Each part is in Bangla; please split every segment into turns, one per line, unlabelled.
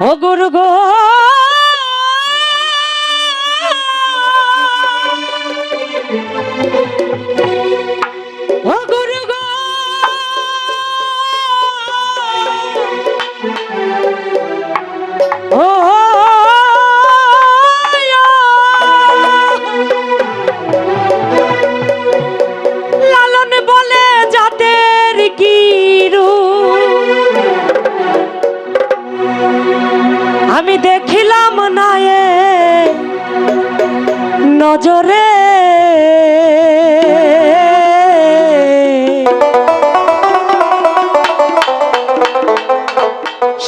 ও গুরু গো আমি দেখিলাম না এ নজরে।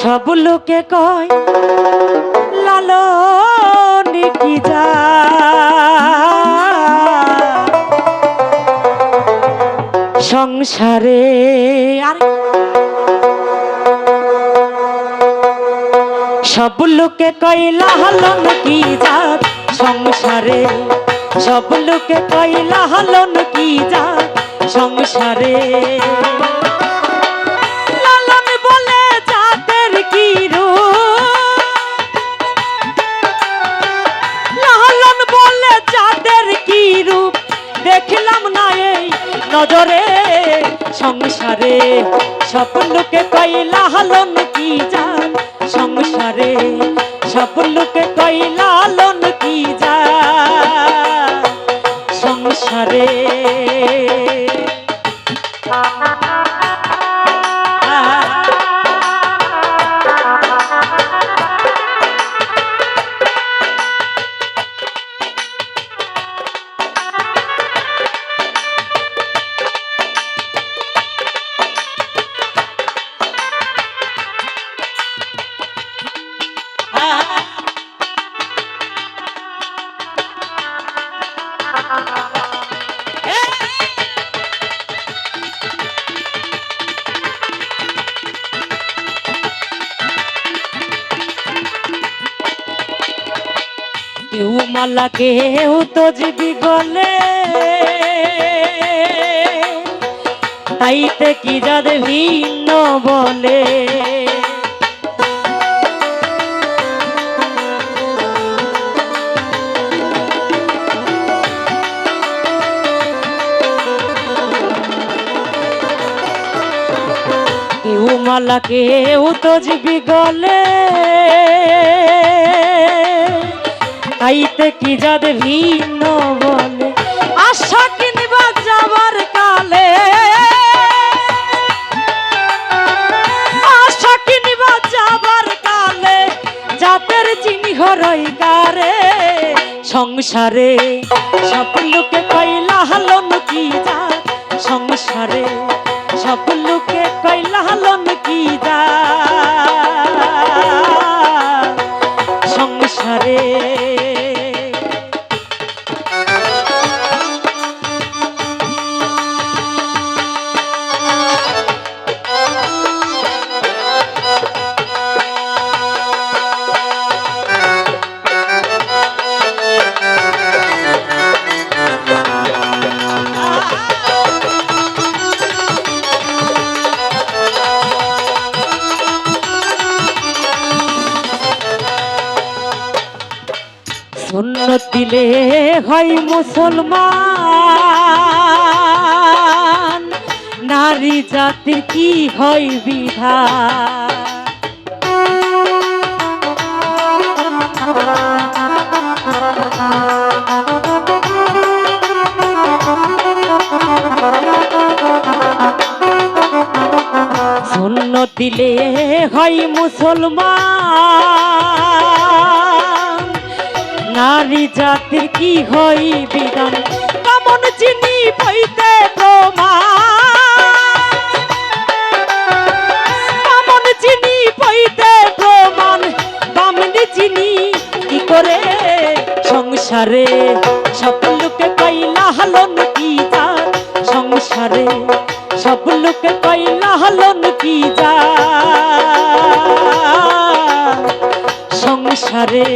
সব লোকে কয় লালন কি যা? সংসারে আর সব লোকে কইলা হলো কি জাত সংসারে? সব লোকে কইলা হলো কি জাত সংসারে? বলে দেখলাম না নজরে সংসারে। সব লোকে কইলা হলন কি সংসারে সব লোকে কইলা মালা কেউ তো যদি গলে তাইতে কি যাদের ভিন্ন বলে? কেউ মালা তো জিবি গলে তাইতে কি যাদ ভিন্ন বলে? আশা কিনবা যাবার কালে। আশা কিনবা যাবার কালে, জাতের চিনি হরই কারে, সংসারে সুন্নত দিলে হয় মুসলমান। নারী জাতির কি হয় বিধা দিলে হয় মুসলমান। নারী জাতির কি হই বিধান? কেমন চিনি পাইতে প্রমাণ? চিনি চিনি কি করে সংসারে? সব লোকে কইলা, হলন কি যা সংসারে সব লোকে কইলা, হলন কি যা সংসারে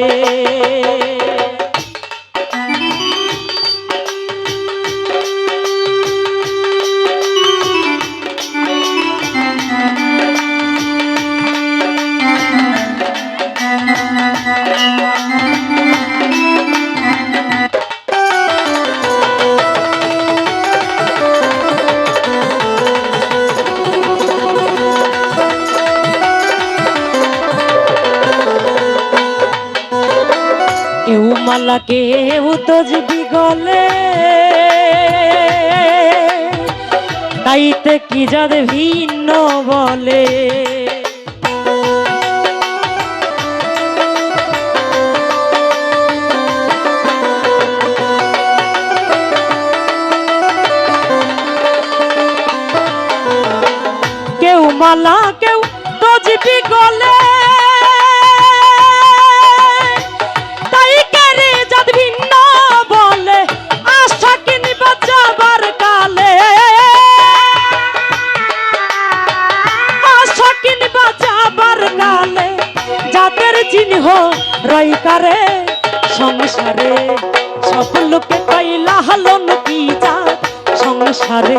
মালাকে উতজবি গলে তাইতে কি যাদ ভিন্ন বলে? কেউ মালা কেউ তজবি গলে সংসারে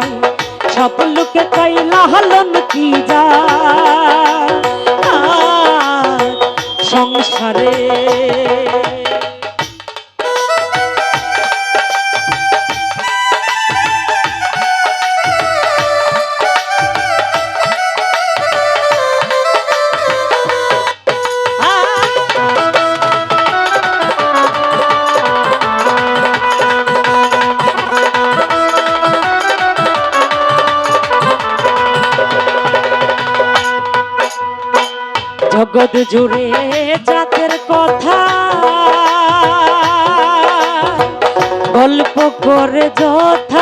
সব লোকে তাই হলন কি জগৎ জুড়ে জাতের কথা। গল্প করে যথা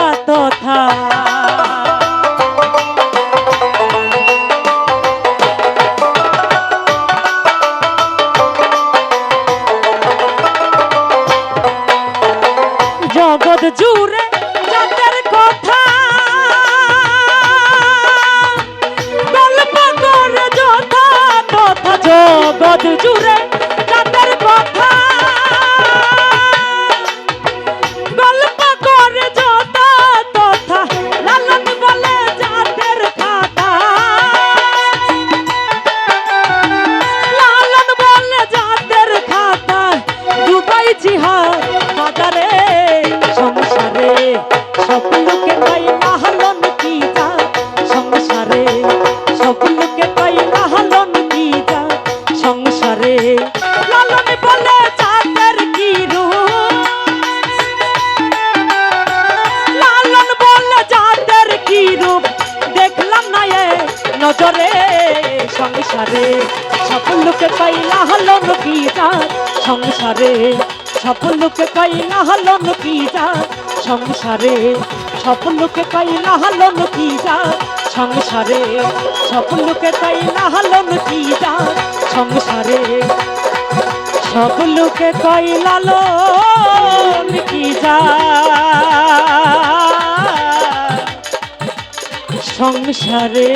জুড়ে সফল লোকে কইলা হলো কি যা সংসারে। সফল লোকে কইলা হলো কি যা সংসারে। সফল লোকে কইলা হলো কি যা সংসারে। সফল লোকে কইলা হলো কি যা সংসারে। সব লোকে কইলালো কি যা সংসারে।